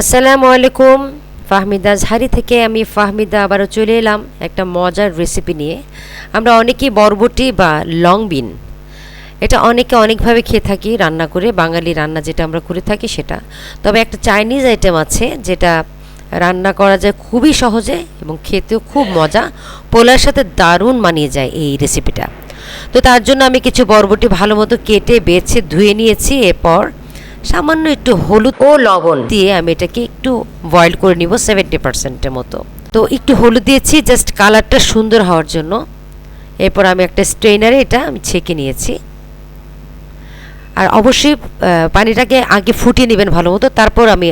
আসসালামু আলাইকুম। ফাহমিদা ঝাড়ি থেকে আমি ফাহমিদা আবারও চলে এলাম একটা মজার রেসিপি নিয়ে। আমরা অনেকেই বরবটি বা লং বিন, এটা অনেকে অনেকভাবে খেয়ে থাকি, রান্না করে, বাঙালি রান্না যেটা আমরা করে থাকি সেটা। তবে একটা চাইনিজ আইটেম আছে যেটা রান্না করা যায় খুবই সহজে এবং খেতেও খুব মজা। পোলার সাথে দারুণ মানিয়ে যায় এই রেসিপিটা তো তার জন্য আমি কিছু বরবটি ভালো মতো কেটে, বেছে, ধুয়ে নিয়েছি। এরপর সামান্য একটু হলুদ ও লবণ দিয়ে আমি এটাকে একটু বয়েল করে নিব সেভেন্টি পার্সেন্টের মতো। তো একটু হলুদ দিয়েছি জাস্ট কালারটা সুন্দর হওয়ার জন্য। এরপর আমি একটা স্ট্রেনারে এটা আমি ছেঁকে নিয়েছি। আর অবশ্যই পানিটাকে আগে ফুটিয়ে নেবেন ভালো মতো, তারপর আমি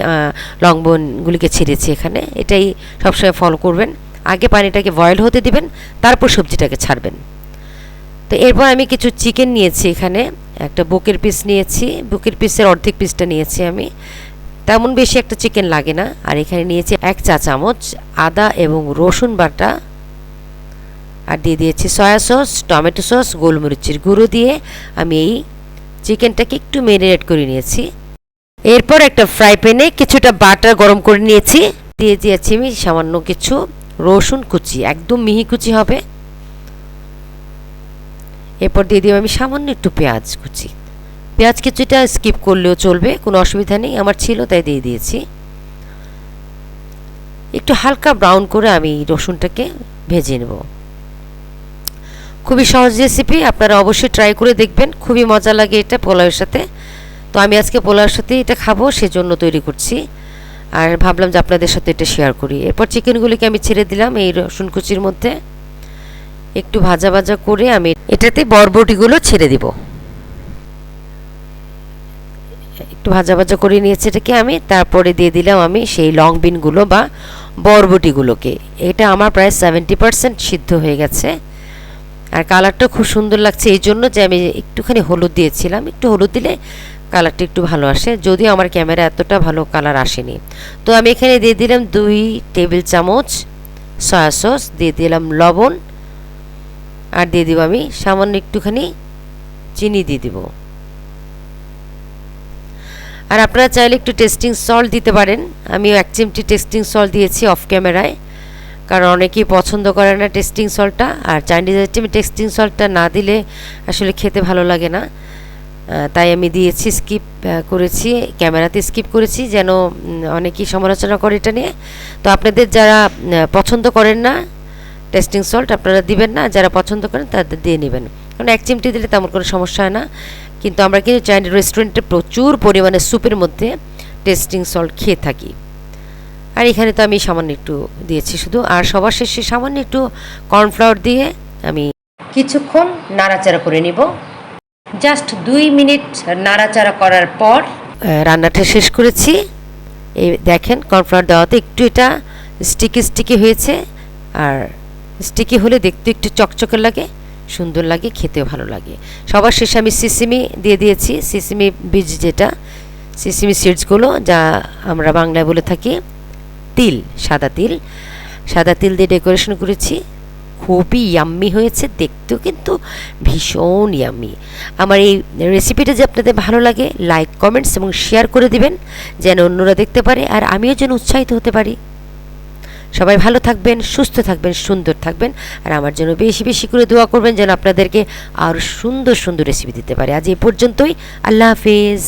লংবনগুলিকে ছেড়েছি এখানে। এটাই সবসময় ফলো করবেন। আগে পানিটাকে বয়েল হতে দিবেন, তারপর সবজিটাকে ছাড়বেন। তো এরপর আমি কিছু চিকেন নিয়েছি এখানে। একটা বুকের পিস নিয়েছি, বুকের পিসের অর্ধেক পিসটা নিয়েছি আমি। তেমন বেশি একটা চিকেন লাগে না। আর এখানে নিয়েছি এক চা চামচ আদা এবং রসুন বাটা। আর দিয়ে দিয়েছি সয়া সস টমেটো সস গোলমরিচের গুঁড়ো দিয়ে আমি এই চিকেনটাকে একটু মেরিনেট করে নিয়েছি। এরপর একটা ফ্রাই প্যানে কিছুটা বাটার গরম করে নিয়েছি। দিয়ে দিয়েছি আমি সামান্য কিছু রসুন কুচি, একদম মিহি কুচি হবে। এরপর দিয়ে দিব আমি সামান্য একটু পেঁয়াজ কুচি। পেঁয়াজ কিছুটা স্কিপ করলেও চলবে, কোনো অসুবিধা নেই, আমার ছিল তাই দিয়ে দিয়েছি। একটু হালকা ব্রাউন করে আমি রসুনটাকে ভেজে নেব। খুবই সহজ রেসিপি আপনারা অবশ্যই ট্রাই করে দেখবেন, খুবই মজা লাগে এটা পোলাওয়ের সাথে। তো আমি আজকে পোলাওয়ের সাথে এটা খাব, সেজন্য তৈরি করছি। আর ভাবলাম যে আপনাদের সাথে এটা শেয়ার করি। এরপর চিকেনগুলিকে আমি ছেড়ে দিলাম এই রসুন কুচির মধ্যে। একটু ভাজা ভাজা করে আমি এটাতে বরবটিগুলো ছেড়ে দিব। একটু ভাজা ভাজা করে নিয়েছি এটাকে আমি, তারপরে দিয়ে দিলাম আমি সেই লং বিনগুলো বা বরবটিগুলোকে। এটা আমার প্রায় সেভেন্টি পারসেন্ট সিদ্ধ হয়ে গেছে। আর কালারটা খুব সুন্দর লাগছে, এই জন্য যে আমি একটুখানি হলুদ দিয়েছিলাম, একটু হলুদ দিলে কালারটা একটু ভালো আসে, যদিও আমার ক্যামেরা এতটা ভালো কালার আসেনি। তো আমি এখানে দিয়ে দিলাম দুই টেবিল চামচ সয়া সস দিয়ে দিলাম লবণ আর দিয়ে দিব আমি সামান্য একটুখানি চিনি দিয়ে দিব। আর আপনারা চাইলে একটু টেস্টিং সল্ট দিতে পারেন। আমিও এক চিমটি টেস্টিং সল্ট দিয়েছি অফ ক্যামেরায়। কারণ অনেকেই পছন্দ করে না টেস্টিং সল্টটা। আর চাইনিজ আইটেমে টেস্টিং সল্টটা না দিলে আসলে খেতে ভালো লাগে না। তাই আমি দিয়েছি, স্কিপ করেছি, ক্যামেরাতে স্কিপ করেছি যেন অনেকেই সমালোচনা করে এটা নিয়ে। তো আপনাদের যারা পছন্দ করেন না টেস্টিং সল্ট আপনারা দিবেন না, যারা পছন্দ করেন তাদের দিয়ে নেবেন। কারণ এক চিমটি দিলে তেমন কোনো সমস্যা হয় না। কিন্তু আমরা কিন্তু চাইনিজ রেস্টুরেন্টে প্রচুর পরিমাণে স্যুপের মধ্যে টেস্টিং সল্ট খেয়ে থাকি। আর এখানে তো আমি সামান্য একটু দিয়েছি শুধু। আর সবার শেষে সামান্য একটু কর্নফ্লাওয়ার দিয়ে আমি কিছুক্ষণ নাড়াচাড়া করে নিব। জাস্ট দুই মিনিট নাড়াচাড়া করার পর রান্নাটা শেষ করেছি। এই দেখেন কর্নফ্লাওয়ার দেওয়াতে একটু এটা স্টিকি স্টিকি হয়েছে। আর স্টিকি হলে দেখতে একটু চকচকে লাগে, সুন্দর লাগে, খেতেও ভালো লাগে। সবার শেষে আমি সিসিমি দিয়ে দিয়েছি। সিসিমি বীজ যেটা সিসিমি সিডসগুলো যা আমরা বাংলায় বলে থাকি তিল, সাদা তিল। সাদা তিল দিয়ে ডেকোরেশন করেছি। খুবই ইয়াম্মি হয়েছে, দেখতেও কিন্তু ভীষণ ইয়াম্মি আমার এই রেসিপিটা যে আপনাদের ভালো লাগে লাইক কমেন্টস এবং শেয়ার করে দিবেন, যেন অন্যরা দেখতে পারে, আর আমিও যেন উৎসাহিত হতে পারি। সবাই ভালো থাকবেন, সুস্থ থাকবেন, সুন্দর থাকবেন। আর আমার জন্য বেশি বেশি করে দোয়া করবেন যেন আপনাদেরকে আরও সুন্দর সুন্দর রেসিপি দিতে পারে। আজ এই পর্যন্তই। আল্লাহ হাফেজ।